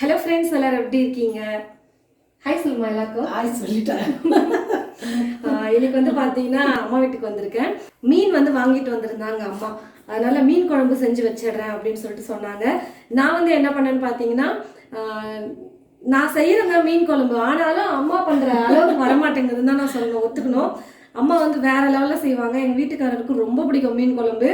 Hello friends எல்லாரும் எப்படி இருக்கீங்க? ஹாய் சொல்லுமா எல்லாருக்கும்? ஆய் சொல்லிட்டேன் இன்னைக்கு வந்து பார்த்தீங்கன்னா அம்மா வீட்டுக்கு வந்திருக்கேன். மீன் வந்து வாங்கிட்டு வந்திருந்தாங்க அம்மா. அதனால மீன் குழம்பு செஞ்சு வச்சிடுறேன் அப்படின்னு சொல்லிட்டு சொன்னாங்க. நான் வந்து என்ன பண்ணேன்னு பார்த்தீங்கன்னா நான் செய்யறேங்க மீன் குழம்பு. ஆனாலும் அம்மா பண்ற அளவுக்கு வரமாட்டேங்குதுன்னு தான் நான் சொல்லணும். ஒத்துக்கணும். அம்மா வந்து வேற லெவல்ல செய்வாங்க. எங்க வீட்டுக்காரருக்கு ரொம்ப பிடிக்கும் மீன் குழம்பு.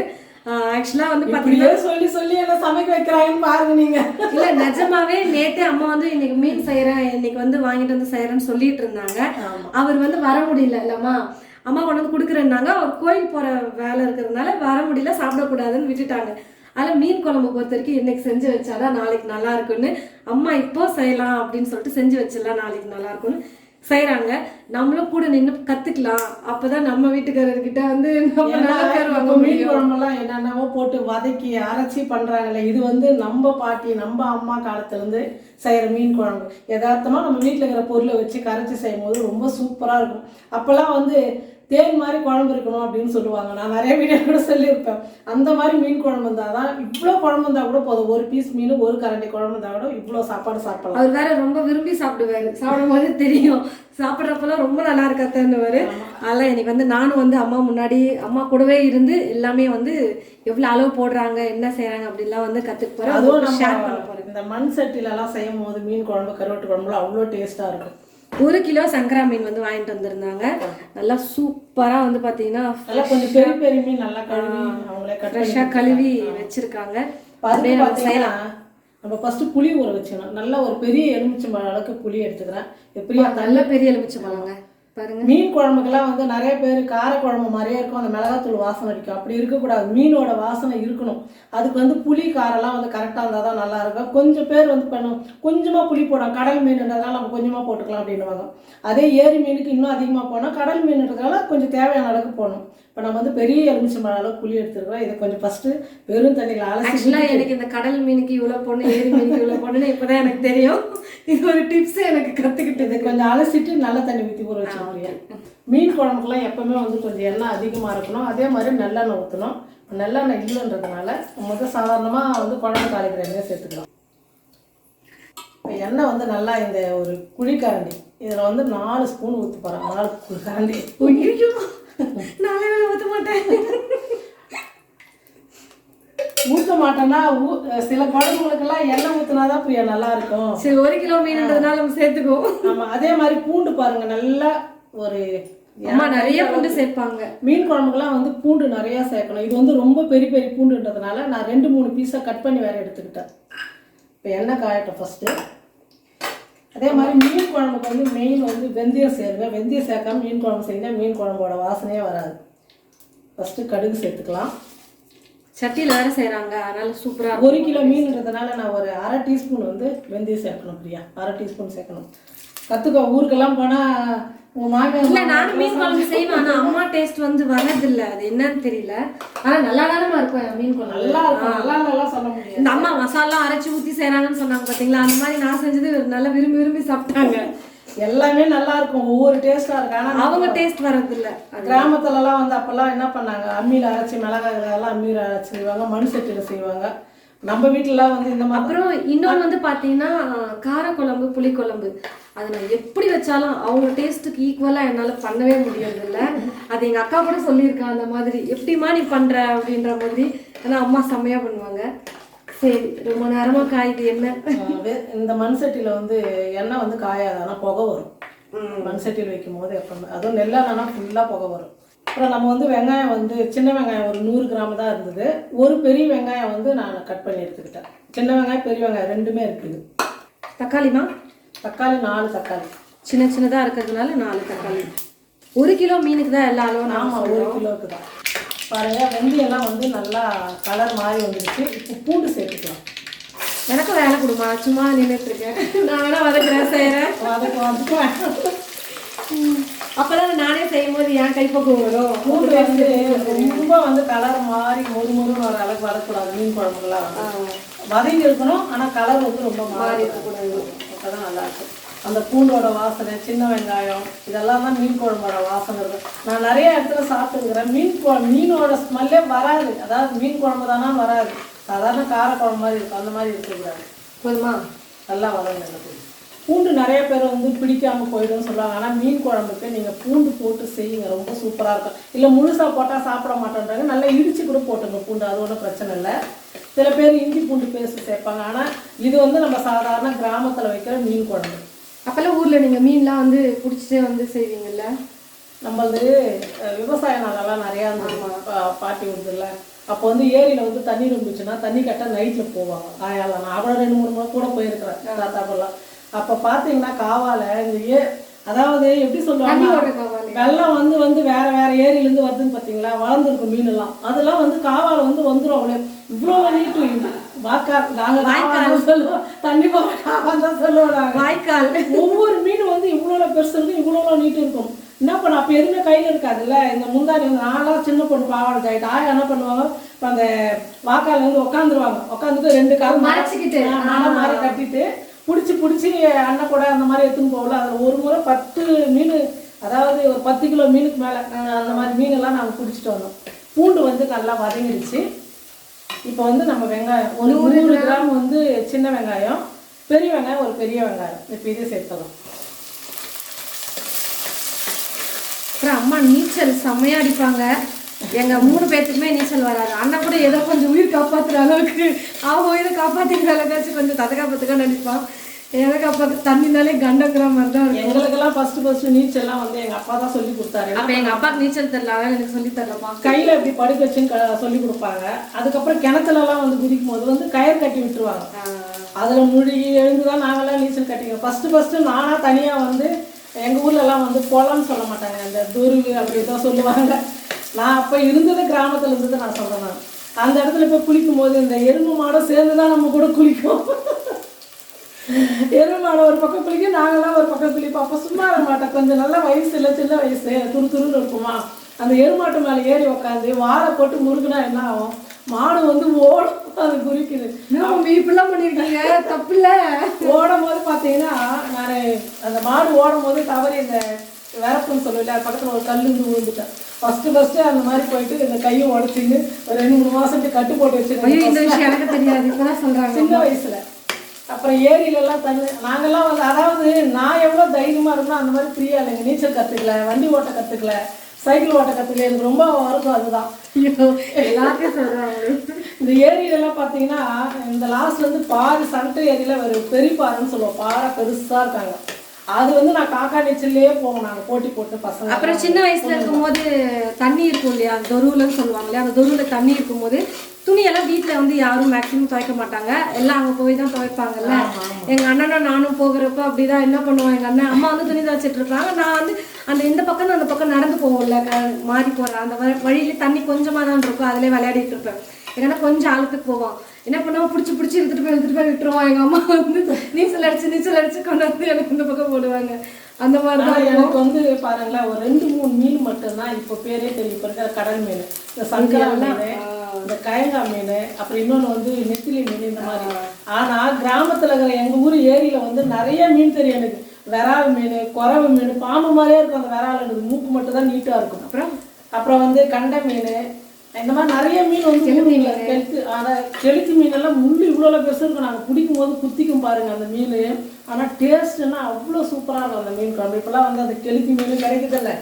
ஆக்சுவலா வந்து பார்த்தீங்கன்னா சொல்லி சொல்லி என்ன சமைக்க வைக்கிறாங்கன்னு பாருங்க நீங்க. இல்ல நிஜமாவே நேத்தே அம்மா வந்து இன்னைக்கு மீன் செய்யறேன் இன்னைக்கு வந்து வாங்கிட்டு வந்து செய்யறேன்னு சொல்லிட்டு இருந்தாங்க. அவர் வந்து வர முடியல இல்லம்மா. அம்மா கொண்டு வந்து கொடுக்குறேன்னாங்க. அவர் கோயில் போற வேலை இருக்கிறதுனால வர முடியல சாப்பிடக்கூடாதுன்னு விட்டுட்டாங்க. அதில் மீன் குழம்பு பொறுத்த வரைக்கும் இன்னைக்கு செஞ்சு வச்சாதான் நாளைக்கு நல்லா இருக்கும்னு. அம்மா இப்போ செய்யலாம் அப்படின்னு சொல்லிட்டு செஞ்சு வச்சிடலாம் நாளைக்கு நல்லா இருக்கும்னு. செய்றாங்க. நம்மளும் கூட நின்று கத்துக்கலாம். அப்பதான் நம்ம வீட்டுக்காரர்கிட்ட வந்து நம்ம நல்ல மீன் குழம்பெல்லாம் என்னென்னவோ போட்டு வதக்கி அரைச்சி பண்றாங்கல்ல இது வந்து நம்ம பாட்டி நம்ம அம்மா காலத்துல இருந்து செய்யற மீன் குழம்பு. யதார்த்தமா நம்ம வீட்டுல இருக்கிற பொருளை வச்சு கரைச்சி செய்யும் போது ரொம்ப சூப்பரா இருக்கும். அப்பெல்லாம் வந்து தேன் மாதிரி குழம்பு இருக்கணும் அப்படின்னு சொல்லுவாங்க. நான் நிறைய வீடியோ கூட சொல்லியிருப்பேன். அந்த மாதிரி மீன் குழம்பு இருந்தால் தான் இவ்வளோ குழம்பு இருந்தால் கூட போதும். ஒரு பீஸ் மீன் ஒரு கரண்டி குழம்பு இருந்தால் கூட இவ்வளோ சாப்பாடு சாப்பிடலாம். அவர் வேற ரொம்ப விரும்பி சாப்பிடுவாரு. சாப்பிடும் போது தெரியும். சாப்பிட்றப்பெல்லாம் ரொம்ப நல்லா இருக்கத்தன்னுவாரு அதெல்லாம் எனக்கு வந்து நானும் வந்து அம்மா முன்னாடி அம்மா கூடவே இருந்து எல்லாமே வந்து எவ்வளவு அளவு போடுறாங்க என்ன செய்றாங்க அப்படிலாம் வந்து கத்துக்க அதுவும் போறேன் ஷேர் பண்ண போறேன். இந்த மண் சட்டில எல்லாம் செய்யும் போது மீன் குழம்பு கருவாட்டு குழம்புலாம் அவ்வளோ டேஸ்டா இருக்கும். ஒரு கிலோ சங்கரா மீன் வந்து வாங்கிட்டு வந்திருந்தாங்க. நல்லா சூப்பரா வந்து பாத்தீங்கன்னா நல்லா கொஞ்சம் பெரிய பெரிய மீன் நல்லா கழுவி அவங்களே கட் ஃப்ரெஷ்ஷா கழுவி வச்சிருக்காங்க. பார்த்தீங்கன்னா நம்ம ஃபர்ஸ்ட் புளி ஊற வச்சுக்கணும் நல்ல ஒரு பெரிய எலுமிச்சம்பழம் அளவுக்கு புளி எடுத்துக்கிறேன். எப்படியா நல்ல பெரிய எலுமிச்சை பழங்க. பாருங்க. மீன் குழம்புக்கெல்லாம் வந்து நிறைய பேர் கார குழம்பு மாதிரியே இருக்கும். அந்த மிளகாத்தூள் வாசனை அடிக்கும். அப்படி இருக்கக்கூடாது. மீனோட வாசனை இருக்கணும். அதுக்கு வந்து புளி காரெல்லாம் வந்து கரெக்டாக இருந்தால் தான் நல்லா இருக்கும். கொஞ்சம் பேர் வந்து பண்ணும் கொஞ்சமாக புளி போடும் கடல் மீன்ன்றதால நம்ம கொஞ்சமாக போட்டுக்கலாம் அப்படின்னுவாங்க. அதே ஏரி மீனுக்கு இன்னும் அதிகமாக போனால் கடல் மீன்ன்றதால கொஞ்சம் தேவையான அளவுக்கு போகணும் இப்போ நம்ம வந்து பெரிய எலுமிச்சம்பழம் அளவுக்கு புளி எடுத்துருக்கோம் இதை கொஞ்சம் ஃபஸ்ட்டு வெறும் தண்ணியில் அலசி எனக்கு இந்த கடல் மீனுக்கு இவ்வளவு பொண்ணு ஏரி மீனுக்கு இவ்வளவு பொண்ணுன்னு இப்பதான் எனக்கு தெரியும். இது ஒரு டிப்ஸ் எனக்கு கத்துக்கிட்டது இதை கொஞ்சம் அலசிட்டு நல்ல தண்ணி ஊற்றி ஊற வச்சுக்கோங்க மீன் குழம்புக்குலாம் எப்பவுமே வந்து கொஞ்சம் எண்ணெய் அதிகமாக இருக்கணும். அதே மாதிரி நல்லெண்ணெய் ஊற்றணும் நல்லெண்ணெய் இல்லைன்றதுனால முதல் சாதாரணமாக வந்து குழம்பு தாளிக்கிற எண்ணெய் சேர்த்துக்கலாம். இப்போ எண்ணெய் வந்து நல்லா இந்த ஒரு குழிக்கரண்டி இதில் வந்து நாலு ஸ்பூன் ஊற்றி போகிறேன் நாலு குழிக்கரண்டி நானே ஊத்த மாட்டேன். ஊற்ற மாட்டோம்னா ஊ சில குழம்புகளுக்கெல்லாம் எண்ணெய் ஊற்றினா தான் பிரியா நல்லா இருக்கும் சரி ஒரு கிலோ மீன்ன்றதுனால நம்ம சேர்த்துக்குவோம். ஆமாம் அதே மாதிரி பூண்டு பாருங்க நல்லா ஒரு அம்மா நிறைய பூண்டு சேர்ப்பாங்க. மீன் குழம்புக்கெல்லாம் வந்து பூண்டு நிறையா சேர்க்கணும். இது வந்து ரொம்ப பெரிய பெரிய பூண்டுன்றதுனால நான் ரெண்டு மூணு பீஸாக கட் பண்ணி வேற எடுத்துக்கிட்டேன். இப்போ எண்ணெய் காயட்டும் ஃபஸ்ட்டு அதே மாதிரி மீன் குழம்புக்கு வந்து மெயின் வந்து வெந்தயம் சேருங்க வெந்தயம் சேர்க்காம மீன் குழம்பு செஞ்சால் மீன் குழம்போட வாசனையே வராது. ஃபஸ்ட்டு கடுகு சேர்த்துக்கலாம். சட்டியில வேற செய்றாங்க. அதனால சூப்பரா இருக்கும். ஒரு கிலோ மீன்ன்றதுனால நான் ஒரு அரை டீஸ்பூன் வந்து வெந்தயம் சேர்க்கணும் பிரியா. அரை டீஸ்பூன் சேர்க்கணும். கற்றுக்கோ ஊருக்கெல்லாம் போனால் உங்கள் மாமியார் இல்ல நானும் மீன் குழம்பு செய்வேன் ஆனா அம்மா டேஸ்ட் வந்து வரதில்ல அது என்னன்னு தெரியல. ஆனா நல்லா தானமா இருக்கும் மீன் குழம்பு. நல்லா இருக்கும். நல்லா நல்லா சொல்ல முடியாது. இந்த அம்மா மசாலா அரைச்சு ஊத்தி செய்றாங்கன்னு சொன்னாங்க பாத்தீங்களா? அந்த மாதிரி நான் செஞ்சது நல்லா விரும்பி விரும்பி சாப்பிட்டாங்க. எல்லாமே நல்லா இருக்கும். ஒவ்வொரு டேஸ்ட்டாக இருக்கு ஆனால் அவங்க டேஸ்ட் வரதில்ல கிராமத்துலலாம் வந்து அப்போல்லாம் என்ன பண்ணாங்க? அம்மியில் அரைச்சி மிளகாய் எல்லாம் அம்மியில் அரைச்சி செய்வாங்க மண் சட்டியில் செய்வாங்க. நம்ம வீட்டிலலாம் வந்து இந்த மாதிரி அப்புறம் இன்னொன்று வந்து பார்த்தீங்கன்னா காரக்குழம்பு புளிக்குழம்பு. அது நான் எப்படி வச்சாலும் அவங்க டேஸ்ட்டுக்கு ஈக்குவலாக என்னால் பண்ணவே முடியறதில்ல. அது எங்கள் அக்கா கூட சொல்லியிருக்கா அந்த மாதிரி எப்படிம்மா நீ பண்ணுற அப்படின்ற மாதிரி. ஏன்னா அம்மா செம்மையாக பண்ணுவாங்க. சரி ரொம்ப நேரமாக காயுது என்ன? இந்த மண் சட்டியில் வந்து எண்ணெய் வந்து காயாது? ஆனால் புகை வரும். மண் சட்டியில் வைக்கும் போது எப்போ அதுவும் நெல்லெண்ணா ஃபுல்லாக புகை வரும். அப்புறம் நம்ம வந்து வெங்காயம் வந்து சின்ன வெங்காயம் ஒரு நூறு கிராம் தான் இருந்தது. ஒரு பெரிய வெங்காயம் வந்து நான் கட் பண்ணி எடுத்துக்கிட்டேன். சின்ன வெங்காயம் பெரிய வெங்காயம் ரெண்டுமே இருக்குது. தக்காளிமா? தக்காளி நாலு தக்காளி. சின்ன சின்னதாக இருக்கிறதுனால நாலு தக்காளி. ஒரு கிலோ மீனுக்கு தான் எல்லா அளவும் ஆமாம் ஒரு கிலோவுக்கு தான். பாருங்க வெந்தயம்லாம் வந்து நல்லா கலர் மாறி வந்துடுச்சு இப்போ பூண்டு சேர்த்துக்கலாம். எனக்கும் வேலை கொடுமா சும்மா நின்றுட்டு இருக்கேன். நான் வேணா வதக்குறேன் செய்கிறேன் அதுக்கு வந்து அப்பதான் நானே செய்யும் போது என் கைப்பக்குவம் வரும். பூண்டு வந்து ரொம்ப வந்து கலர் மாறி மொறு மொறுன்னு வர அளவுக்கு வரக்கூடாது மீன் குழம்புலாம். வதங்கி இருக்கணும் ஆனால் கலர் வந்து ரொம்ப மாறி இருக்கக்கூடாது. அப்போ தான் நல்லாயிருக்கும் அந்த பூண்டோட வாசனை சின்ன வெங்காயம் இதெல்லாம் தான் மீன் குழம்போட வாசனை இருக்கும். நான் நிறைய இடத்துல சாப்பிட்டுருக்கிறேன். மீன் குழம்பு மீனோட ஸ்மெல்லே வராது. அதாவது மீன் குழம்பு தானா வராது. சாதாரண கார குழம்பு மாதிரி இருக்கும். அந்த மாதிரி இருக்கக்கூடாது. போதுமா? நல்லா வதங்க பூண்டு நிறைய பேர் வந்து பிடிக்காம போயிடும்னு சொல்லுவாங்க ஆனால் மீன் குழம்புக்கு நீங்கள் பூண்டு போட்டு செய்யுங்க. ரொம்ப சூப்பராக இருக்கும். இல்லை முழுசாக போட்டால் சாப்பிட மாட்டேன்றாங்க. நல்லா இடிச்சு கூட போட்டுங்க பூண்டு. அது ஒன்றும் பிரச்சனை இல்லை. சில பேர் இஞ்சி பூண்டு பேஸ்ட் சேர்ப்பாங்க. ஆனால் இது வந்து நம்ம சாதாரண கிராமத்தில் வைக்கிற மீன் குழம்பு. அப்பெல்லாம் ஊர்ல நீங்க மீன்லாம் வந்து பிடிச்சிட்டே வந்து செய்வீங்கல்ல? நம்மளது விவசாய நிலம்லாம் நிறையா இருந்தது பாட்டி விடுதுல்ல அப்போ வந்து ஏரியில் வந்து தண்ணி இருந்துச்சுன்னா தண்ணி கட்ட நைட்டில் போவாங்க. காயால நான் கூட ரெண்டு மூணு முறை கூட போயிருக்கிறேன். தாத்தாப்பெல்லாம் அப்போ பார்த்தீங்கன்னா காவால இந்த ஏ அதாவது எப்படி சொல்லுவாங்க. வெள்ளம் வந்து வந்து வேற வேற ஏரியிலேருந்து வருதுன்னு பார்த்தீங்களா வளர்ந்துருக்கும் மீன் எல்லாம் அதெல்லாம் வந்து காவால வந்து வந்துடும் அவ்வளோ இவ்வளோ நீட்டு வாக்கா நாங்கள் வாய்க்கால். சொல்லுவோம். தண்ணி போகிற காவால் தான் சொல்லுவோம் நாங்கள் வாய்க்கால். ஒவ்வொரு மீனும் வந்து இவ்வளோ பெருசு இருக்கும் இவ்வளோ நீட்டு இருக்கும். என்ன பண்ண அப்போ எதுவுமே கையில் இருக்காதுல்ல? இந்த முந்தாடி வந்து நான்லாம் சின்ன பொண்ணு பாவாடை ஜாயிட்டு ஆயா என்ன பண்ணுவாங்க? இப்போ அந்த வாக்கால வந்து உட்காந்துருவாங்க உட்காந்துட்டு ரெண்டு கால் மறைச்சிக்கிட்டு. மலை மாதிரி கட்டிட்டு பிடிச்சி பிடிச்சி அண்ணன் கூட அந்த மாதிரி எடுத்துன்னு போகல. அதில் ஒரு முறை பத்து மீன் அதாவது ஒரு பத்து கிலோ மீனுக்கு மேலே அந்த மாதிரி மீனெல்லாம் நாங்கள் பிடிச்சிட்டு வந்தோம். பூண்டு வந்து நல்லா வதங்கிடுச்சு. இப்போ வந்து நம்ம வெங்காயம் ஒரு நூறு கிராம். வந்து சின்ன வெங்காயம் பெரிய வெங்காயம் ஒரு பெரிய வெங்காயம். இப்போ இதே சேர்த்தலாம் அப்புறம் அம்மா நீச்சல் செம்மையா அடிப்பாங்க. எங்க மூணு பேர்த்துக்குமே நீச்சல் வராது. அண்ணன் கூட ஏதோ கொஞ்சம் உயிர் காப்பாத்துற அளவுக்கு அவன் உயிரை காப்பாத்திக்கிற அளவுக்காச்சும் கொஞ்சம் ததகாப்பத்துக்கா நடிப்பான் எனக்கு அப்ப தண்ணினாலே கண்டங்கிற மாதிரி தான் எங்களுக்கெல்லாம் ஃபர்ஸ்ட் ஃபர்ஸ்ட் நீச்சல்லாம் வந்து எங்க அப்பா தான் சொல்லி கொடுத்தாரு. அப்ப எங்க அப்பாவுக்கு நீச்சல் அவன் எனக்கு சொல்லி தரலப்பா கையில இப்படி படுக்க வச்சுன்னு க- சொல்லி கொடுப்பாங்க. அதுக்கப்புறம் கிணத்துல எல்லாம் வந்து குதிக்கும் போது வந்து கயிறு கட்டி விட்டுருவாங்க. அதுல முழுகி எழுந்து தான் நாங்கெல்லாம் நீச்சல் கட்டிங்க ஃபர்ஸ்ட் ஃபர்ஸ்ட் நானா தனியா வந்து எங்க ஊர்ல எல்லாம் வந்து குளம்னு சொல்ல மாட்டாங்க. இந்த துருவு அப்படி தான் சொல்லுவாங்க. நான் அப்ப இருந்தது கிராமத்துல இருந்தது நான் சொல்றேன் நான். அந்த இடத்துல போய் குளிக்கும் போது இந்த எறும்பு மாடும் சேர்ந்து தான் நம்ம கூட குளிக்கும். எருமை மாடு ஒரு பக்கம் குளிக்கும் நாங்களாம் ஒரு பக்கம் குளிப்போம். அப்போ சும்மா இருக்க மாட்டேன் கொஞ்சம் நல்ல வயசு இல்லை சின்ன வயசு. துரு துருன்னு இருக்குமா? அந்த எருமாட்டு மேலே ஏறி உக்காந்து வாழை போட்டு முறுக்குனா என்ன ஆகும்? மாடு வந்து ஓடும். அது குறிக்குது இப்படிலாம் பண்ணிருக்கீங்க தப்பு இல்ல. ஓடும் போது பார்த்தீங்கன்னா நான் அந்த மாடு ஓடும் போது தவறி இந்த விரப்புன்னு சொல்லுவில்ல பக்கத்தில் ஒரு கல் விழுந்துட்டேன். ஃபஸ்ட்டு ஃபஸ்ட்டு அந்த மாதிரி போயிட்டு இந்த கையை உடச்சின்னு ஒரு ரெண்டு மூணு மாதத்துக்கு கட்டு போட்டு ஐயோ இந்த விஷயம் எனக்கு தெரியாது. இப்பதான் சொல்றாங்க. சின்ன வயசுல. அப்புறம் ஏரியில எல்லாம் தண்ணி நாங்கெல்லாம் வந்து அதாவது நான் எவ்வளோ தைரியமா இருக்கணும் அந்த மாதிரி ஃப்ரீயா இல்லைங்க நீச்சல் கத்துக்கல வண்டி ஓட்ட கத்துக்கல சைக்கிள் ஓட்ட கத்துக்கல. எனக்கு ரொம்ப வருத்தம் அதுதான். எல்லாத்தையும் சொல்றாங்க. இந்த ஏரியில எல்லாம் பாத்தீங்கன்னா இந்த லாஸ்ட்ல இருந்து பாரு சண்டை ஏரியில ஒரு பெரிய பாறைன்னு சொல்லுவோம். பாறை பெருசா இருக்காங்க. அது வந்து நான் காக்கா நீச்சல்லையே போவோம் நாங்க போட்டி போட்டு பசங்க அப்புறம் சின்ன வயசுல இருக்கும்போது தண்ணி இருக்கும் இல்லையா? தொருவுலன்னு சொல்லுவாங்க இல்லையா அந்த தொருவுல தண்ணி இருக்கும்போது துணியெல்லாம் வீட்ல வந்து யாரும் மேக்ஸிமம் துவைக்க மாட்டாங்க. எல்லாம் அங்க போய் தான் துவைப்பாங்கல்ல. எங்க அண்ணனும் நானும் போகிறப்ப அப்படிதான் என்ன பண்ணுவோம்? எங்க அண்ணன் அம்மா வந்து துணி துவைச்சிட்டு இருப்பாங்க. நான் வந்து அந்த இந்த பக்கம் அந்த பக்கம் நடந்து போவோம்ல மாறி போறேன் அந்த வழியில தண்ணி கொஞ்சமா தான் இருக்கும். அதுலயே விளையாடிட்டு இருப்பேன். ஏன்னா கொஞ்சம் ஆழத்துக்கு போவோம். என்ன பண்ணுவோம் பிடிச்சி பிடிச்சி இழுத்துட்டு போய் இழுத்துட்டு போய் விட்டுருவோம் எங்க அம்மா வந்து நீச்சல் அடிச்சு நீச்சல் அடிச்சு கொண்டு வந்து எனக்கு இந்த பக்கம் போடுவாங்க. அந்த மாதிரி தான் எனக்கு வந்து பாருங்களேன் ஒரு ரெண்டு மூணு மீன் மட்டும்தான் இப்போ பேரே தெரியும் இப்போ இருக்கிற கடல் மீன். இந்த சங்கரா மீன் இந்த கயங்கா மீன் அப்புறம் இன்னொன்று வந்து நெத்திலி மீன் இந்த மாதிரி. ஆனா கிராமத்துல இருக்கிற எங்க ஊர் ஏரியில வந்து நிறைய மீன் தெரியும் எனக்கு. விரால் மீன் குறவு மீன் பாம்பு மாதிரியே இருக்கும் அந்த விரால் எனக்கு மூக்கு மட்டும் தான் நீட்டா இருக்கும். அப்புறம்? அப்புறம் வந்து கண்டை மீன் இந்த மாதிரி நிறைய மீன் வந்து கெளுத்து ஆனால் கெளுத்தி மீன் எல்லாம் முள்ளு இவ்வளோ பெருசு இருக்கும். நாங்கள் பிடிக்கும் போது குத்திக்கும் பாருங்க அந்த மீன். ஆனால் டேஸ்ட்னா அவ்வளோ சூப்பராக இருக்கும் அந்த மீன் குழம்பு. இப்போலாம் வந்து அந்த கெளுத்தி மீன் கிடைக்குதில்ல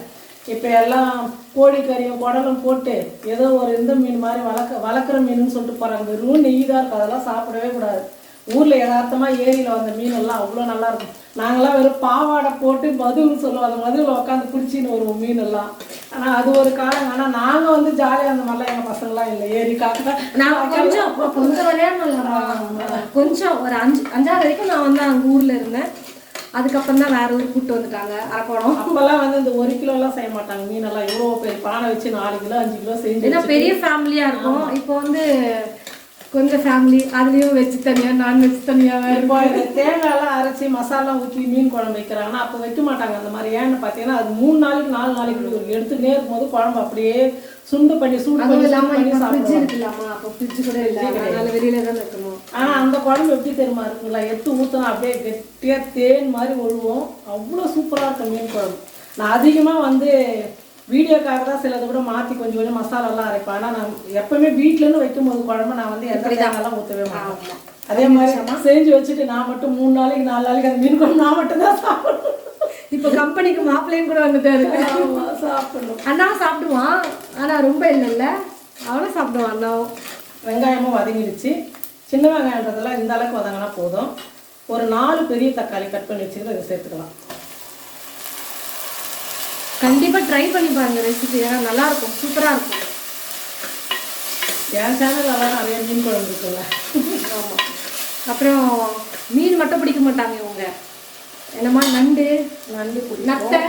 இப்போ எல்லாம் கோழிக்கறியும் குடலும் போட்டு ஏதோ ஒரு இந்த மீன் மாதிரி வளர்க்க வளர்க்குற மீனுன்னு சொல்லிட்டு போகிறாங்க வெறும் நெய் தான் இருக்கும். அதெல்லாம் சாப்பிடவே கூடாது. ஊரில் யதார்த்தமா ஏரியில் வந்த மீன் எல்லாம் அவ்வளோ நல்லா இருக்கும். நாங்களாம் வெறும் பாவாடை போட்டு மதுன்னு சொல்லுவோம் அந்த மதுவில் உட்காந்து பிடிச்சின்னு வருவோம் மீன் எல்லாம் ஆனால் அது ஒரு காலம் ஆனால் நாங்கள் வந்து ஜாலியாக அந்த மாதிரிலாம் எங்கள் பசங்களாம் இல்லை. ஏரி காக்கா நான் கொஞ்சம் கொஞ்சம் விளையாடணும் கொஞ்சம் ஒரு அஞ்சு அஞ்சாவது வரைக்கும் நான் வந்து அங்க ஊர்ல இருந்தேன். அதுக்கப்புறம் தான் வேற ஊர் கூட்டு வந்துட்டாங்க. அரக்கோணம். அப்போல்லாம் வந்து இந்த ஒரு கிலோலாம் செய்ய மாட்டாங்க. மீனெல்லாம் எவ்வளோ பெரிய பானை வச்சு நாலு கிலோ அஞ்சு கிலோ செஞ்சு பெரிய ஃபேமிலியா இருக்கும். இப்போ வந்து கொஞ்சம் ஃபேமிலி அதுலயும் வெஜ் தனியா நான்வெஜ் தனியா வேற இப்போ தேங்காயெல்லாம் அரைச்சி மசாலா ஊற்றி மீன் குழம்பு வைக்கிறாங்கன்னா அப்போ வைக்க மாட்டாங்க. அந்த மாதிரி ஏன்னு பார்த்தீங்கன்னா அது மூணு நாளைக்கு நாலு நாளைக்கு இருக்கும். எடுத்துக்கிட்டே இருக்கும்போது குழம்பு அப்படியே சுண்டு பண்ணி சூடு பண்ணி இல்லாம சூடு பண்ணி இப்போ ஃப்ரிட்ஜ் சாப்பிடுவாங்க இருக்குல்லாமா அப்போ ஃப்ரிட்ஜ் கூட இல்லை. அதனால வெளியில தான் இருக்கணும் ஆனா அந்த குழம்பு எப்படி தெரியுமா இருக்குங்களா எடுத்து ஊற்றினா அப்படியே கெட்டியா தேன் மாதிரி ஒழுவோம் அவ்வளோ சூப்பரா இருக்கும் மீன் குழம்பு. நான் அதிகமா வந்து வீடியோக்காக தான் சிலது கூட மாத்தி கொஞ்சம் கொஞ்சம் மசாலாலாம் அரைப்பேன். ஆனா நான் எப்பவுமே வீட்ல இருந்து வைக்கும் போது குழம்பு நான் வந்து எந்த தேங்காயெல்லாம் ஊற்றவே மாட்டேன். அதே மாதிரி செஞ்சு வச்சுட்டு நான் மட்டும் மூணு நாளைக்கு நாலு நாளைக்கு அந்த மீன் குழம்பு நான் மட்டும் தான் சாப்பிடணும். இப்போ கம்பெனிக்கு மாப்பிள்ளையும் கூட வந்துட்டாரு சாப்பிடணும். அண்ணாவும் சாப்பிடுவான். ஆனா ரொம்ப இல்லைல்ல. அவனும் சாப்பிடுவான் அண்ணாவும். வெங்காயமும் வதங்கிடுச்சு. சின்ன வெங்காயன்றதெல்லாம் இந்த அளவுக்கு வதங்கினா போதும். ஒரு நாலு பெரிய தக்காளி கட் பண்ணி வச்சுக்கிட்டு அதை சேர்த்துக்கலாம். கண்டிப்பா ட்ரை பண்ணி பாருங்க ரெசிபி ஏன்னா நல்லா இருக்கும் சூப்பரா இருக்கும் என் சேனல்லாம் நிறைய மீன் குழம்பு இருக்குல்ல. ஆமா. அப்புறம் மீன் மட்டும் பிடிக்க மாட்டாங்க இவங்க. என்னமா நண்டு? நண்டு. நத்தை?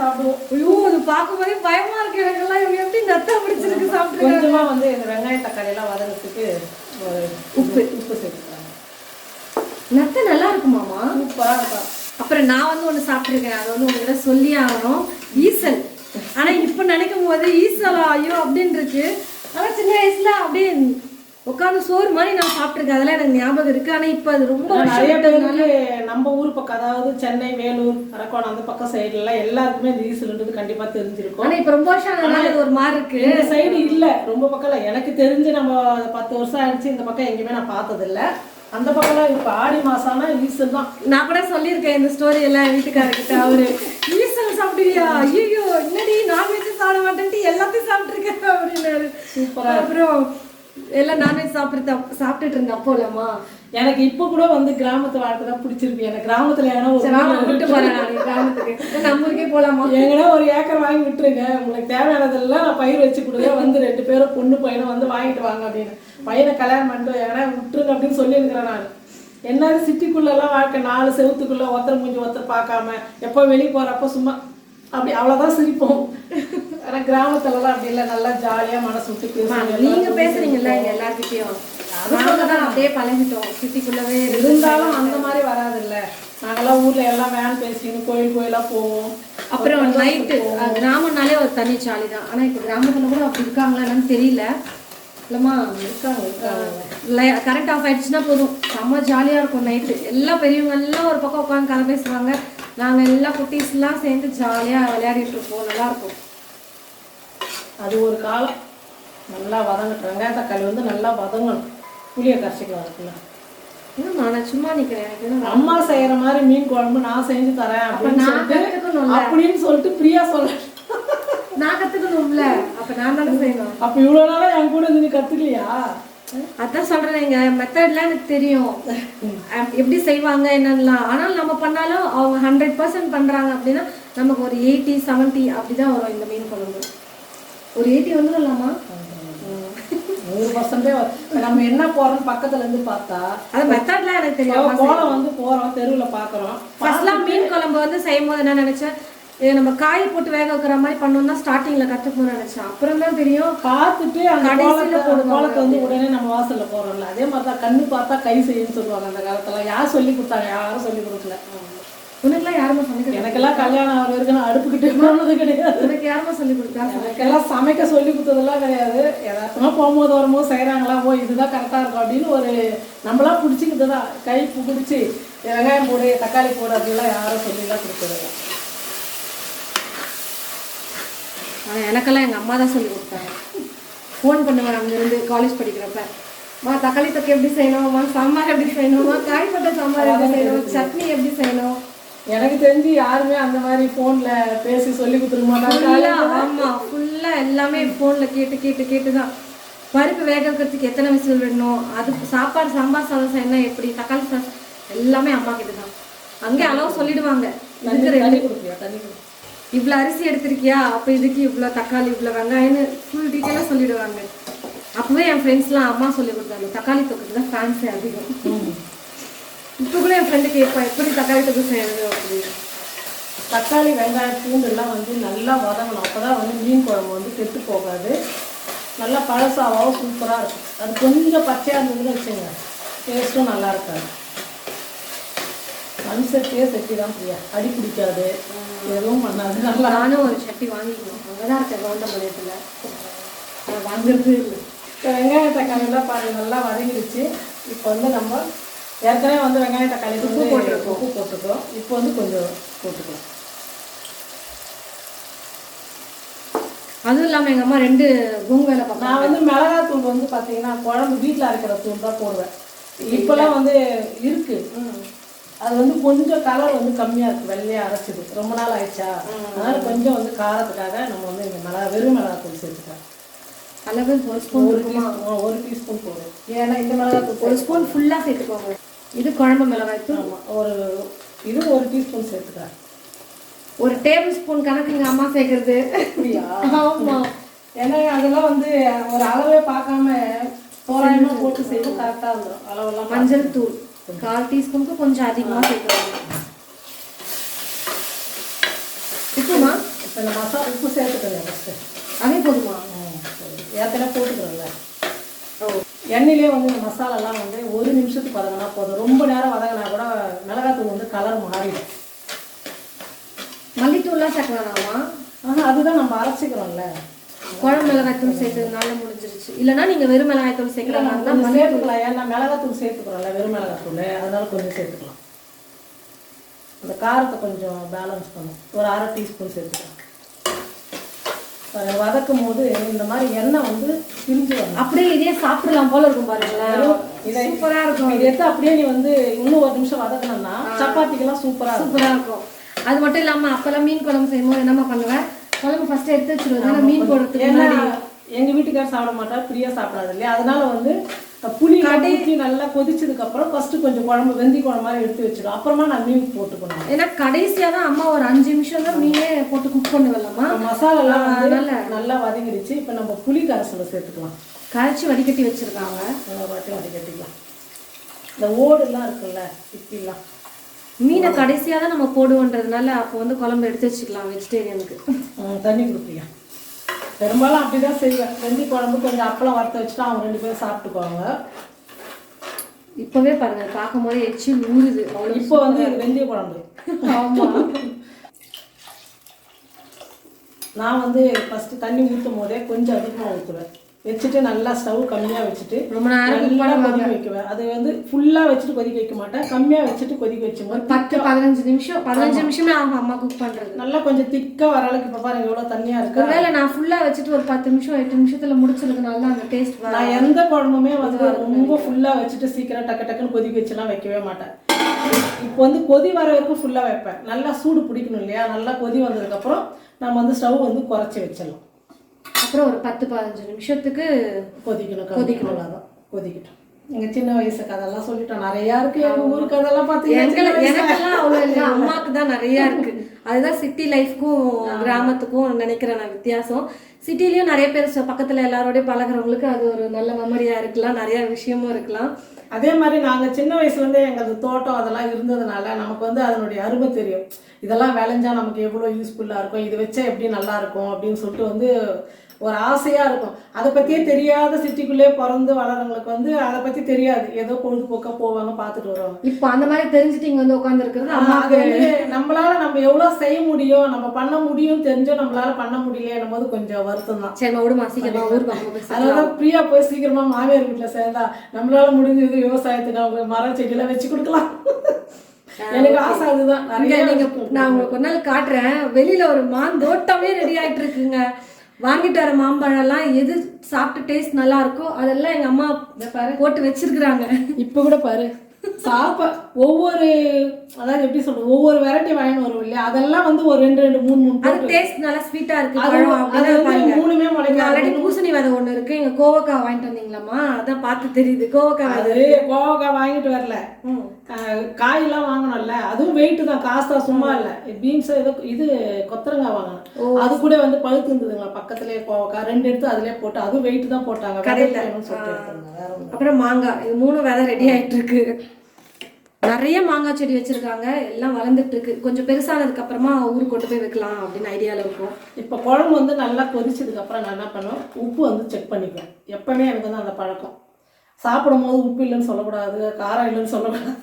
சாப்பிடுவோம். ஐயோ அது பார்க்கும்போதே பயமா இருக்கு எனக்கெல்லாம். இவங்க எப்படி நத்தை பிடிச்சிருக்கு சாப்பிட்டு கொஞ்சமா வந்து இந்த வெங்காயம் தக்காளி எல்லாம் வதங்கிறதுக்கு ஒரு உப்பு. உப்பு சேர்த்துக்கலாம் நத்தை நல்லா இருக்குமாமா சூப்பரா இருக்கும். அப்புறம் நான் வந்து ஒன்று சாப்பிட்ருக்கேன் அது வந்து உங்ககிட்ட சொல்லி ஆகணும். ஈசல். ஆனா இப்போ நினைக்கும் போது ஈசலா ஐயோ அப்படின்னு இருக்கு. ஆனா சின்ன வயசுல அப்படியே உட்காந்து சோறு மாதிரி நான் சாப்பிட்ருக்கேன் அதெல்லாம் எனக்கு ஞாபகம் இருக்கு. ஆனா இப்போ அது ரொம்ப நிறைய பேருக்கு நம்ம ஊர் பக்கம் அதாவது சென்னை வேலூர் அரக்கோணம் அந்த பக்கம் சைடுல எல்லாம் எல்லாருக்குமே இந்த ஈசல்ன்றது கண்டிப்பா தெரிஞ்சிருக்கும். ஆனா இப்போ ரொம்ப வருஷம் இது ஒரு மாதிரி இருக்கு. இந்த சைடு இல்ல. ரொம்ப பக்கம் இல்ல. எனக்கு தெரிஞ்சு நம்ம பத்து வருஷம் ஆயிடுச்சு. இந்த பக்கம் எங்கேயுமே நான் பார்த்தது இல்ல அந்த பக்கம்லாம் இப்ப ஆடி மாசம்னா ஈசல் தான். நான் கூட சொல்லியிருக்கேன் இந்த ஸ்டோரி எல்லாம் வீட்டுக்காரர்கிட்ட அவரு ஈசல் சாப்பிடுவியா? ஐயோ என்னடி நான்வெஜ் சாப்பிட மாட்டேன்ட்டு எல்லாத்தையும் சாப்பிட்டுருக்கேன் அப்படின்னாரு. அப்புறம் எல்லாம் நான்வெஜ் சாப்பிட்டு சாப்பிட்டுட்டு இருந்த அப்போ இல்லம்மா எனக்கு இப்ப கூட வந்து கிராமத்து வாழ்க்கை தான் பிடிச்சிருக்கு. எனக்கு கிராமத்துல ஏன்னா ஒரு விட்டு நான் கிராமத்துக்கு. நம்ம ஊருக்கே போலாமா? எங்கன்னா ஒரு ஏக்கர் வாங்கி விட்டுருங்க. உங்களுக்கு தேவையானதெல்லாம் நான் பயிர் வச்சு கொடுங்க. வந்து ரெண்டு பேரும் பொண்ணு பையனும் வந்து வாங்கிட்டு வாங்க அப்படின்னு. பையனை கல்யாணம் பண்ணிட்டு எங்கன்னா விட்டுருங்க அப்படின்னு சொல்லியிருக்கிறேன் நான். என்ன சிட்டிக்குள்ளெல்லாம் வாழ்க்கை? நாலு செவத்துக்குள்ள ஒருத்தர் மூஞ்சி ஒருத்தர் பார்க்காம எப்போ வெளியே போறப்போ சும்மா அப்படி அவ்வளோதான் சிரிப்போம். ஆனா கிராமத்துலலாம் அப்படி இல்லை. நல்லா ஜாலியா மனசு விட்டு பேசுவாங்க நீங்க பேசுறீங்கல்ல இங்க நாங்க தான் அப்படியே பழகிட்டோம். சிட்டிக்குள்ளவே இருந்து. இருந்தாலும் அந்த மாதிரி வராது இல்ல நாங்கெல்லாம் ஊர்ல எல்லாம் வேன் பேசின்னு கோயில் கோயிலா போவோம். அப்புறம் நைட்டு கிராமம்னாலே ஒரு தனி ஜாலி தான். ஆனா இப்ப கிராமத்துல கூட அப்படி இருக்காங்களா என்னன்னு தெரியல. இல்லம்மா இருக்காங்க கரண்ட் ஆஃப் ஆயிடுச்சுன்னா போதும். செம்ம ஜாலியா இருக்கும் நைட்டு எல்லா பெரியவங்க எல்லாம் ஒரு பக்கம் உட்காந்து கதை பேசுவாங்க. நாங்க எல்லா குட்டீஸ்லாம் சேர்ந்து ஜாலியா விளையாடிட்டு இருப்போம். நல்லா இருக்கும். அது ஒரு காலம். நல்லா வதங்கட்டும். வெங்காய தக்காளி வந்து நல்லா வதங்கணும். புளியை கரைச்சிக்கலாம் இருக்குல்ல நான் சும்மா நிக்கிறேன் எனக்கு அம்மா செய்யற மாதிரி மீன் குழம்பு நான் செஞ்சு தரேன் அப்படின்னு சொல்லிட்டு. அப்படின்னு சொல்லிட்டு பிரியா சொல்ல நான் கத்துக்கணும்ல. அப்ப நான் தானே செய்யணும். அப்ப இவ்வளவு நாளா என் கூட இருந்து நீ கத்துக்கலையா? அதான் சொல்றேன் எங்க மெத்தட்லாம் எனக்கு தெரியும். எப்படி செய்வாங்க என்னென்னலாம். ஆனால் நம்ம பண்ணாலும் அவங்க ஹண்ட்ரட் பர்சன்ட் பண்றாங்க அப்படின்னா நமக்கு ஒரு எயிட்டி செவன்ட்டி அப்படிதான் வரும் இந்த மீன் குழம்பு. ஒரு எயிட்டி வந்துடலாமா? நூறு பர்சன்டே நம்ம என்ன போறோம்னு பக்கத்துல இருந்து பார்த்தா அது மெத்தட்லாம் எனக்கு தெரியும் கோலம் வந்து போறோம் தெருவுல பாக்குறோம். ஃபர்ஸ்ட்லாம் மீன் குழம்பு வந்து செய்யும் போது என்ன நினைச்சேன் இது நம்ம காய் போட்டு வேக வைக்கிற மாதிரி பண்ணோம்னா ஸ்டார்டிங்ல கத்துக்கணும்னு நினைச்சேன். அப்புறம் தான் தெரியும் பார்த்துட்டு அந்த கடைசியில போடுவாங்க கோலத்தை வந்து உடனே நம்ம வாசல்ல போறோம்ல. அதே மாதிரி தான் கண்ணு பார்த்தா கை செய்யுன்னு சொல்லுவாங்க அந்த காலத்துல யார் சொல்லி கொடுத்தாங்க? யாரும் சொல்லி கொடுக்கல. உனக்குலாம் யாருமே சமைக்க எனக்கெல்லாம் கல்யாணம் ஆகிற வரைக்கும் நான் அடுப்புக்கிட்டே போனது கிடையாது. உனக்கு யாருமே சொல்லி கொடுத்தா எனக்கெல்லாம் சமைக்க சொல்லி கொடுத்ததெல்லாம் கிடையாது. எதார்த்தமா போகும்போது வரும்போது செய்கிறாங்களா ஓ இதுதான் கரெக்டாக இருக்கும் அப்படின்னு ஒரு நம்மளாம் பிடிச்சிக்கிட்டு தான் கை பிடிச்சி வெங்காயம் போடு தக்காளி போடு அப்படிலாம் யாரும் சொல்லிலாம் கொடுத்ததில்ல ஆனா எனக்கெல்லாம் எங்க அம்மா தான் சொல்லி கொடுத்தாங்க. ஃபோன் பண்ணுவேன் அங்கிருந்து காலேஜ் படிக்கிறப்ப. மா தக்காளி தொக்கு எப்படி செய்யணும்மா சாம்பார் எப்படி செய்யணுமா? காய் போட்ட சாம்பார் எப்படி செய்யணும்? சட்னி எப்படி செய்யணும்? எனக்கு தெரிஞ்சு யாருமே அந்த மாதிரி ஃபோனில் பேசி சொல்லி கொடுத்துருக்க மாட்டாங்க. ஆமா ஃபுல்லா எல்லாமே ஃபோன்ல கேட்டு கேட்டு கேட்டு தான் பருப்பு வேக வைக்கிறதுக்கு எத்தனை விசில் விடணும்? அதுக்கு சாப்பாடு சாம்பார் சாதம் செய்யணும் எப்படி? தக்காளி சாதம் எல்லாமே அம்மா கிட்ட தான் அங்கே அளவு சொல்லிடுவாங்க. இவ்வளோ அரிசி எடுத்திருக்கியா? அப்போ இதுக்கு இவ்வளோ தக்காளி இவ்வளோ வெங்காயம்னு ஃபுல் டீட்டெயிலாக சொல்லிடுவாங்க. அப்போவே என் ஃப்ரெண்ட்ஸ்லாம் அம்மா சொல்லி கொடுத்தாங்க தக்காளி தொக்குக்கு தான் ஃபேன்ஸே அதிகம். இப்போ கூட என் ஃப்ரெண்டு கேட்பேன் எப்படி தக்காளி தொக்கு செய்யறது அப்படின்னு. தக்காளி வெங்காயம் பூண்டு எல்லாம் வந்து நல்லா வதங்கணும். அப்போ தான் வந்து மீன் குழம்பு வந்து கெட்டு போகாது. நல்லா பழசாவும் சூப்பராக இருக்கும். அது கொஞ்சம் பச்சையாக இருந்ததுன்னு வச்சுங்க டேஸ்ட்டும் நல்லா இருக்காது. மனுஷத்தையே செட்டி தான் பிரியா. அடி பிடிக்காது. எதுவும் பண்ணாது. நல்லா நானும் ஒரு சட்டி வாங்கிக்கணும். அங்கே தான் இருக்கேன் கவுண்டம்பாளையத்தில் அதை வாங்குறது இல்லை. இப்போ வெங்காய தக்காளிலாம் பாருங்க நல்லா வதங்கிடுச்சு. இப்போ வந்து நம்ம ஏற்கனவே வந்து வெங்காய தக்காளி உப்பு போட்டிருக்கோம். உப்பு போட்டிருக்கோம். இப்போ வந்து கொஞ்சம் போட்டுக்கலாம். அதுவும் இல்லாமல் எங்கள் அம்மா ரெண்டு குங்கு வேலை பார்ப்பாங்க நான் வந்து மிளகாத்தூள் வந்து பார்த்தீங்கன்னா குழம்பு வீட்டில் அரைக்கிற தூள் தான் போடுவேன். இப்போல்லாம் வந்து இருக்கு. அது வந்து கொஞ்சம் கலர் வந்து கம்மியாக இருக்குது வெள்ளையாக அரைச்சிது. ரொம்ப நாள் ஆயிடுச்சா? அதனால கொஞ்சம் வந்து காரத்துக்காக நம்ம வந்து இந்த மிளகா வெறும் மிளகாத்தூள் சேர்த்துக்கலாம். அளவு ஒரு ஸ்பூன் ஒரு டீஸ்பூன் ஒரு டீஸ்பூன் போடும் ஏன்னா இந்த மிளகாத்தூள் ஒரு ஸ்பூன் ஃபுல்லாக சேர்த்துக்கோங்க. இது குழம்பு மிளகாய் தூள். ஒரு இது ஒரு டீஸ்பூன் சேர்த்துக்கிறேன். ஒரு டேபிள் ஸ்பூன் கணக்கு எங்கள் அம்மா சேர்க்கறது. ஆமாம் ஏன்னா அதெல்லாம் வந்து ஒரு அளவே பார்க்காம தோராயமாக போட்டு செய்யும் கரெக்டாக வந்துடும் அளவெல்லாம் மஞ்சள் தூள். கால் டீஸ்பூனுக்கு கொஞ்சம் அதிகமாக சேர்க்குறாங்க உப்புமா? இப்போ இந்த மசாலா உப்பு சேர்த்துக்கோங்க ஃபஸ்ட்டு அதே போதுமா? ஏற்கனவே போட்டுக்கிறோம்ல ஓ. எண்ணெயிலே வந்து இந்த மசாலாலாம் வந்து ஒரு நிமிஷத்துக்கு வதங்கினா போதும். ரொம்ப நேரம் வதங்கினா கூட மிளகாத்தூள் வந்து கலர் மாறிடும். மல்லித்தூள்லாம் சேர்க்கலாமா? ஆனால் அதுதான் நம்ம அரைச்சிக்கிறோம்ல. குழம்பு மிளகாய் தூள் சேர்த்ததுனால முடிஞ்சிருச்சு. இல்லைன்னா நீங்கள் வெறும் மிளகாய் தூள் சேர்க்கலாம் சேர்த்துக்கலாம். ஏன்னா மிளகாத்தூள் சேர்த்துக்கிறோம்ல வெறும் மிளகாத்தூள் அதனால கொஞ்சம் சேர்த்துக்கலாம். அந்த காரத்தை கொஞ்சம் பேலன்ஸ் பண்ணும் ஒரு அரை டீஸ்பூன் சேர்த்துக்கலாம். வதக்கும் போது இந்த மாதிரி எண்ணெய் வந்து பிரிஞ்சு வரும் அப்படியே இதே சாப்பிடலாம் போல இருக்கும் பாருங்களேன். சூப்பரா இருக்கும். இதை எடுத்து அப்படியே நீ வந்து இன்னும் ஒரு நிமிஷம் வதக்கணும்னா சப்பாத்திக்கெல்லாம் இருக்கும். சூப்பரா இருக்கும். அது மட்டும் இல்லாம அப்பெல்லாம் மீன் குழம்பு செய்யும்போது என்னம்மா பண்ணுவேன்? குழம்பு ஃபர்ஸ்ட் எடுத்து வச்சிருவேன் மீன் போடுறதுக்கு முன்னாடி எங்க வீட்டுக்காரர் சாப்பிட மாட்டார் பிரியா சாப்பிடாது இல்லையா? அதனால வந்து புளி ஊற்றி நல்லா கொதிச்சதுக்கு அப்புறம் ஃபர்ஸ்ட் கொஞ்சம் குழம்பு வெந்தி குழம்பு மாதிரி எடுத்து வச்சிடும் அப்புறமா நான் மீன் போட்டுக்கணும். ஏன்னா கடைசியா தான் அம்மா ஒரு அஞ்சு நிமிஷம் தான் மீனே போட்டு குக் பண்ணுவல்லம்மா. மசாலாலாம் வந்து நல்லா. வதங்கிடுச்சு. இப்போ நம்ம புளி கரைசலை சேர்த்துக்கலாம். கரைச்சி வடிகட்டி வச்சிருக்காங்க. நல்லா வாட்டி வடிகட்டிக்கலாம். இந்த ஓடுலாம் இருக்குல்ல சிப்பிலாம் மீனை கடைசியா தான் நம்ம போடுவோன்றதுனால அப்போ வந்து குழம்பு எடுத்து வச்சுக்கலாம் வெஜிடேரியனுக்கு தண்ணி கொடுப்பியா? பெரும்பாலும் அப்படிதான் செய்வேன். வெந்தி குழம்பு கொஞ்சம் அப்பளம் வறுத்து வச்சுட்டு அவங்க ரெண்டு பேரும் சாப்பிட்டுக்குவாங்க. இப்பவே பாருங்க பார்க்கும் போது எச்சில் ஊறுது. அவ்வளோ இப்போ வந்து இது வெந்தய குழம்பு. நான் வந்து ஃபஸ்ட்டு தண்ணி ஊற்றும் போதே கொஞ்சம் அதிகமாக ஊற்றுவேன் வச்சுட்டு நல்லா ஸ்டவ் கம்மியாக வச்சுட்டு ரொம்ப நேரம் கொதிக்க வைக்குவேன். அது வந்து ஃபுல்லாக வச்சுட்டு கொதிக்க வைக்க மாட்டேன். கம்மியாக வச்சுட்டு கொதிக்க வச்சும்போது பத்து பதினஞ்சு நிமிஷம் பதினஞ்சு நிமிஷமே ஆகும் அம்மா குக் பண்றது. நல்லா கொஞ்சம் திக்காக வர அளவுக்கு இப்போ பாருங்க எவ்வளோ தண்ணியாக இருக்கு? ஒருவேளை நான் ஃபுல்லா வச்சுட்டு ஒரு பத்து நிமிஷம் எட்டு நிமிஷத்துல முடிச்சிருக்கனால தான் அந்த டேஸ்ட் நான் எந்த குழம்புமே வந்து ரொம்ப ஃபுல்லாக வச்சுட்டு சீக்கிரம் டக்கு டக்குன்னு கொதிக்க வச்சுலாம் வைக்கவே மாட்டேன். இப்போ வந்து கொதி வர வரைக்கும் ஃபுல்லாக வைப்பேன். நல்லா சூடு பிடிக்கணும் இல்லையா? நல்லா கொதி வந்ததுக்கப்புறம் நம்ம வந்து ஸ்டவ் வந்து குறைச்சி வச்சிடலாம். அப்புறம் ஒரு பத்து பதினஞ்சு நிமிஷத்துக்கு கொதிக்கணும் கொதிக்கணும். அவ்வளோதான் கொதிக்கட்டும். எங்க சின்ன வயசு கதெல்லாம் சொல்லிட்டோம். நிறையா இருக்கு. எங்க ஊர் கதெல்லாம் பார்த்தீங்கன்னா எனக்கெல்லாம் அவ்வளோ இல்லை. அம்மாவுக்கு தான் நிறைய இருக்கு. அதுதான் சிட்டி லைஃப்க்கும் கிராமத்துக்கும் நினைக்கிறேன் நான் வித்தியாசம். சிட்டிலயும் நிறைய பேர் பக்கத்துல எல்லாரோடய பழகுறவங்களுக்கு அது ஒரு நல்ல மெமரியா இருக்கலாம். நிறைய விஷயமும் இருக்கலாம். அதே மாதிரி நாங்கள் சின்ன வயசுலேருந்தே எங்களது தோட்டம் அதெல்லாம் இருந்ததுனால நமக்கு வந்து அதனுடைய அருமை தெரியும். இதெல்லாம் விளைஞ்சா நமக்கு எவ்வளோ யூஸ்ஃபுல்லாக இருக்கும்? இது வச்சா எப்படி நல்லா இருக்கும்? அப்படின்னு சொல்லிட்டு வந்து ஒரு ஆசையாக இருக்கும். அதை பற்றியே தெரியாத சிட்டிக்குள்ளே பிறந்து வளரவங்களுக்கு வந்து அதை பற்றி தெரியாது. ஏதோ பொழுதுபோக்காக போவாங்க பார்த்துட்டு வருவாங்க. இப்போ அந்த மாதிரி தெரிஞ்சுட்டு இங்க வந்து உட்காந்துருக்கிறது அது வந்து நம்மளால நம்ம எவ்வளோ செய்ய முடியும் நம்ம பண்ண முடியும் தெரிஞ்சோ நம்மளால பண்ண முடியலன்னும் போது கொஞ்சம் வருத்தம் தான். சரி விடுமா? சீக்கிரமா. அதனால பிரியா போய் சீக்கிரமா மாமியார் வீட்டுல சேர்ந்தா நம்மளால முடிஞ்சது விவசாயத்துக்கு அவங்க மரம் செடியெல்லாம் வச்சு கொடுக்கலாம். எனக்கு ஆசை அதுதான். நிறைய நீங்க நான் உங்களுக்கு ஒரு நாள் காட்டுறேன். வெளியில ஒரு மாந்தோட்டமே ரெடி ஆயிட்டு இருக்குங்க. வாங்கிட்டு வர மாம்பழம் எல்லாம் எது சாப்பிட்டு டேஸ்ட் நல்லா இருக்கோ அதெல்லாம் எங்க அம்மா போட்டு வச்சிருக்கிறாங்க. இப்ப கூட பாரு. சாப்ப ஒவ்வொரு அதாவது எப்படி சொல்றது ஒவ்வொரு வெரைட்டி வாங்கிட்டு வரும் இல்லையா? அதெல்லாம் வந்து ஒரு ரெண்டு ரெண்டு மூணு மூணு அது டேஸ்ட் நல்லா ஸ்வீட்டா இருக்கு. அது வந்து மூணுமே ஆல்ரெடி பூசணி விதை ஒண்ணு இருக்கு. இங்க கோவக்காய் வாங்கிட்டு வந்தீங்களாமா அதான் பார்த்து தெரியுது. கோவக்காய் அது கோவக்காய் வாங்கிட்டு வரல. ம். அஹ் காயெல்லாம் வாங்கணும்ல. அதுவும் வெயிட் தான். காசு தான் சும்மா இல்ல. பீன்ஸ் ஏதோ இது கொத்தரங்காய் வாங்கணும். அது கூட வந்து பழுத்து இருந்ததுங்களா? பக்கத்துலயே கோவக்காய் ரெண்டு எடுத்து அதுலயே போட்டு அதுவும் வெயிட் தான் போட்டாங்க. கடையில. அப்புறம் மாங்காய். இது மூணு விதை ரெடி ஆயிட்டு இருக்கு. நிறைய மாங்காய் செடி வச்சிருக்காங்க. எல்லாம் வளர்ந்துட்டு இருக்கு கொஞ்சம் பெருசானதுக்கு அப்புறமா ஊருக்கு கொண்டு போய் வைக்கலாம் அப்படின்னு ஐடியால இருக்கும். இப்போ குழம்பு வந்து நல்லா கொதிச்சதுக்கு அப்புறம் நான் என்ன பண்ணுவேன் உப்பு வந்து செக் பண்ணிக்குவேன். எப்பவுமே எனக்கு வந்து அந்த பழக்கம். சாப்பிடும் போது உப்பு இல்லைன்னு சொல்லக்கூடாது காரம் இல்லைன்னு சொல்லக்கூடாது.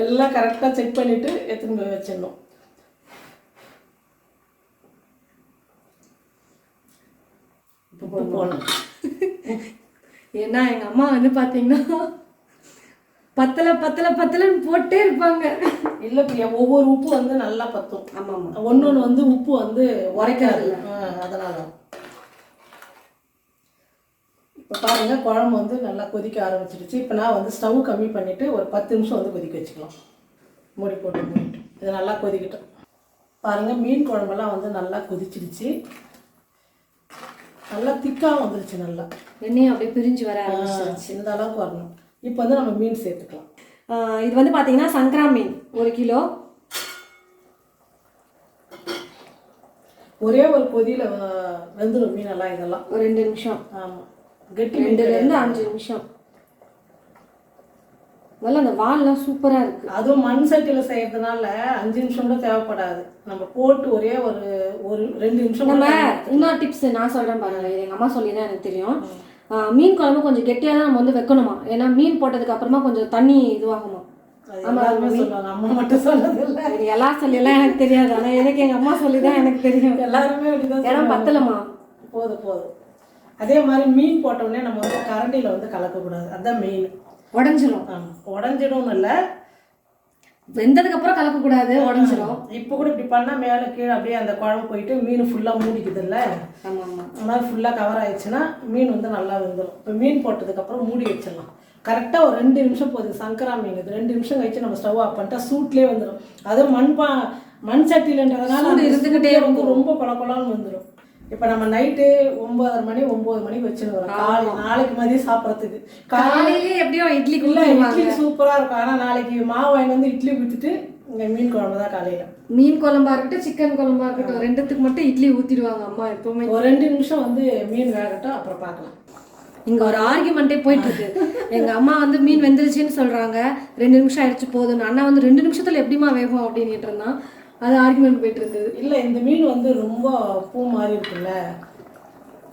எல்லாம் கரெக்டாக செக் பண்ணிட்டு எடுத்துன்னு போய் வச்சிடணும். உப்பு போடணும். ஏன்னா எங்க அம்மா வந்து பாத்தீங்கன்னா பத்தல பத்தல பத்தலன்னு போட்டே இருப்பாங்க. இல்ல பிரியா ஒவ்வொரு உப்பு வந்து நல்லா பத்தும். ஆமா ஆமா ஒன்னொன்னு வந்து உப்பு வந்து உரைக்காது. அதனால. இப்போ பாருங்க குழம்பு வந்து நல்லா கொதிக்க ஆரம்பிச்சிடுச்சு. இப்போ நான் வந்து ஸ்டவ் கம்மி பண்ணிட்டு ஒரு பத்து நிமிஷம் வந்து கொதிக்க வச்சுக்கலாம். மூடி போட்டு மூடிட்டு இது நல்லா கொதிக்கட்டும். பாருங்க மீன் குழம்பெல்லாம் வந்து நல்லா கொதிச்சிடுச்சு. நல்லா திக்காக வந்துருச்சு நல்லா. எண்ணெயும் அப்படியே பிரிஞ்சு வர ஆரம்பிச்சிருச்சு. இந்த அளவுக்கு வரணும். இப்போ வந்து நம்ம மீன் சேர்த்துக்கலாம். இது வந்து பாத்தீங்கன்னா சங்கரா மீன். ஒரு கிலோ. ஒரே ஒரு கொதியில் வெந்துடும் மீனெல்லாம் இதெல்லாம். ஒரு ரெண்டு நிமிஷம். ஆமாம் கெட்டி மீன் ரெண்டுல இருந்து அஞ்சு நிமிஷம். முதல்ல அந்த வால்லாம் சூப்பரா இருக்கு. அதுவும் மண் சட்டியில் செய்யறதுனால அஞ்சு நிமிஷம் கூட தேவைப்படாது. நம்ம போட்டு ஒரே ஒரு ஒரு ரெண்டு நிமிஷம் நம்ம இன்னொரு டிப்ஸ் நான் சொல்றேன் பாருங்க இது எங்க அம்மா சொல்லி தான் எனக்கு தெரியும். மீன் குழம்பு கொஞ்சம் கெட்டியா தான் நம்ம வந்து வைக்கணுமா? ஏன்னா மீன் போட்டதுக்கு அப்புறமா கொஞ்சம் தண்ணி இதுவாகுமா? எல்லாம் சொல்லி எல்லாம் எனக்கு தெரியாது. ஆனா எனக்கு எங்க அம்மா சொல்லி தான் எனக்கு தெரியும். எல்லாருமே ஏன்னா பத்தலமா? போதும் போதும். அதே மாதிரி மீன் போட்ட உடனே நம்ம வந்து கரண்டியில் வந்து கலக்கக்கூடாது. அதுதான் மெயின் உடஞ்சிரும். ஆமாம் உடஞ்சிடும்னு இல்லை. வெந்ததுக்கு அப்புறம் கலக்க கூடாது உடஞ்சிரும். இப்போ கூட இப்படி பண்ணால் மேலே கீழே அப்படியே அந்த குழம்பு போயிட்டு மீன் ஃபுல்லாக மூடிக்குதுல்ல? ஆமா ஆமா ஃபுல்லாக கவர் ஆயிடுச்சுன்னா மீன் வந்து நல்லா வெந்துடும் இப்போ மீன் போட்டதுக்கப்புறம் மூடி வச்சிடலாம். கரெக்டாக ஒரு ரெண்டு நிமிஷம் போகுது சங்கரா மீன் இது. ரெண்டு நிமிஷம் கழிச்சு நம்ம ஸ்டவ் ஆஃப் பண்ணிட்டா சூட்லேயே வந்துடும் அதுவும் மண் சட்டிலன்றதுனால சூடு அந்த இருந்துக்கிட்டே வந்து ரொம்ப கொல கொலன்னு வந்துடும் இப்போ நம்ம நைட்டு ஒன்பதரை மணி ஒம்பது மணிக்கு வச்சுருக்கோம் காலை நாளைக்கு மதியம் சாப்பிட்றதுக்கு. காலையிலே எப்படியோ இட்லி இல்லை இட்லி சூப்பராக இருக்கும். ஆனால் நாளைக்கு மாவு வாங்கி வந்து இட்லி ஊற்றிட்டு இங்கே மீன் குழம்பு தான் காலையில். மீன் குழம்பா இருக்கட்டும் சிக்கன் குழம்பா இருக்கட்டும் ரெண்டுத்துக்கு மட்டும் இட்லி ஊத்திடுவாங்க அம்மா எப்பவுமே. ஒரு ரெண்டு நிமிஷம் வந்து மீன் வேகட்டும் அப்புறம் பார்க்கலாம். இங்க ஒரு ஆர்குமெண்ட்டே போயிட்டு இருக்கு எங்க அம்மா வந்து மீன் வெந்துருச்சுன்னு சொல்றாங்க. ரெண்டு நிமிஷம் ஆயிடுச்சு போதும்னு. அண்ணா வந்து ரெண்டு நிமிஷத்துல எப்படிமா வேகும் அப்படின்ட்டு இருந்தான். அது ஆர்குமெண்ட் போயிட்டு இருந்தது இல்லை இந்த மீன் வந்து ரொம்ப பூ மாதிரி இருக்குல்ல?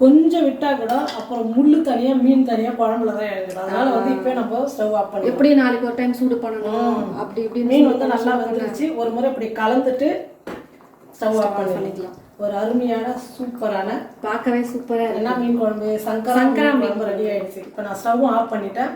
கொஞ்சம் விட்டா கூட அப்புறம் முள்ளு தனியா மீன் தனியா குழம்புல தான் இறங்கிடும். அதனால வந்து இப்போ நம்ம ஸ்டவ் ஆஃப் பண்ணி எப்படி நாளைக்கு ஒரு டைம் சூடு பண்ணணும். அப்படி இப்படின்னு மீன் வந்து நல்லா வந்துருச்சு. ஒரு முறை இப்படி கலந்துட்டு ஸ்டவ் ஆஃப் பண்ணிக்கலாம் பண்ணிக்கலாம். ஒரு அருமையான சூப்பரான பார்க்கவே சூப்பரா இருக்கு. என்ன மீன் குழம்பு? சங்கரா மீன் குழம்பு ரெடி ஆயிடுச்சு. இப்போ நான் ஸ்டவ் ஆஃப் பண்ணிட்டேன்.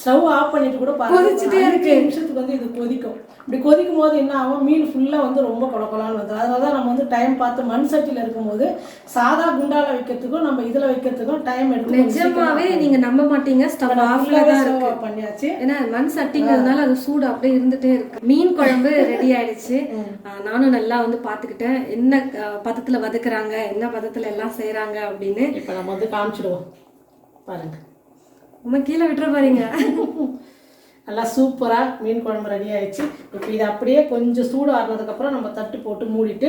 ஸ்டவ் ஆஃப் பண்ணிட்டு கூட கொதிச்சுட்டே இருக்கு. நிமிஷத்துக்கு வந்து இது கொதிக்கும். இப்படி கொதிக்கும் போது என்ன ஆகும்? மீன் ஃபுல்லாக வந்து ரொம்ப கொலகொலான்னு வந்து அதனால தான் நம்ம வந்து டைம் பார்த்து மண் சட்டியில் இருக்கும்போது சாதா குண்டால வைக்கிறதுக்கும் நம்ம இதில் வைக்கிறதுக்கும் டைம் எடுக்கும் நிஜமாவே நீங்க நம்ப மாட்டீங்க. ஸ்டவ் ஆஃப்ல தான் பண்ணியாச்சு. ஏன்னா மண் சட்டிங்கிறதுனால அது சூடு அப்படியே இருந்துட்டே இருக்கு. மீன் குழம்பு ரெடி ஆயிடுச்சு. நானும் நல்லா வந்து பாத்துக்கிட்டேன் என்ன பதத்துல வதக்குறாங்க? என்ன பதத்துல எல்லாம் செய்றாங்க அப்படின்னு. இப்போ நம்ம வந்து காமிச்சிடுவோம். பாருங்க. உங்க கீழே விட்டுற பாருங்க நல்லா சூப்பராக மீன் குழம்பு ரெடி ஆயிடுச்சு. இப்போ இது அப்படியே கொஞ்சம் சூடு ஆறுனதுக்கப்புறம் நம்ம தட்டு போட்டு மூடிட்டு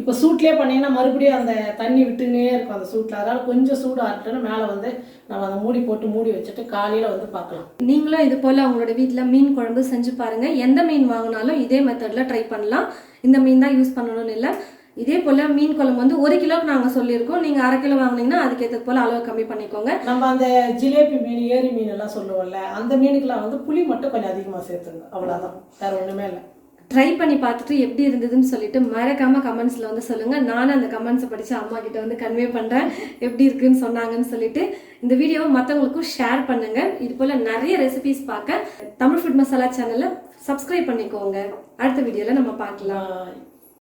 இப்போ சூட்லேயே பண்ணிங்கன்னா மறுபடியும் அந்த தண்ணி விட்டுனே இருக்கும் அந்த சூட்டில் அதனால் கொஞ்சம் சூடு ஆறிட்டோன்னா மேலே வந்து நம்ம அதை மூடி போட்டு மூடி வச்சுட்டு காலையில் வந்து பார்க்கலாம். நீங்களும் இது போல் அவங்களோட வீட்டில் மீன் குழம்பு செஞ்சு பாருங்கள் எந்த மீன் வாங்கினாலும் இதே மெத்தடில் ட்ரை பண்ணலாம். இந்த மீன் தான் யூஸ் பண்ணணும்னு இல்லை. இதே போல மீன் குழம்பு வந்து ஒரு கிலோக்கு நாங்க சொல்லியிருக்கோம். நீங்க அரை கிலோ வாங்குனீங்கன்னா அதுக்கேற்ற போல அளவு கம்மி பண்ணிக்கோங்க. நம்ம அந்த ஜிலேபி மீன் ஏரி மீன் எல்லாம் சொல்லுவோம்ல அந்த மீனுக்கெல்லாம் வந்து புளி மட்டும் கொஞ்சம் அதிகமாக சேர்த்துங்க. அவ்வளோதான் வேறு ஒன்றுமே இல்லை. ட்ரை பண்ணி பார்த்துட்டு எப்படி இருந்ததுன்னு சொல்லிட்டு மறக்காம கமெண்ட்ஸ்ல வந்து சொல்லுங்க. நானும் அந்த கமெண்ட்ஸை படிச்சு அம்மா கிட்ட வந்து கன்வே பண்றேன். எப்படி இருக்குன்னு சொன்னாங்கன்னு சொல்லிட்டு இந்த வீடியோவை மற்றவங்களுக்கும் ஷேர் பண்ணுங்க. இது போல நிறைய ரெசிபிஸ் பார்க்க தமிழ் ஃபுட் மசாலா சேனலை சப்ஸ்கிரைப் பண்ணிக்கோங்க. அடுத்த வீடியோல நம்ம பார்க்கலாம்.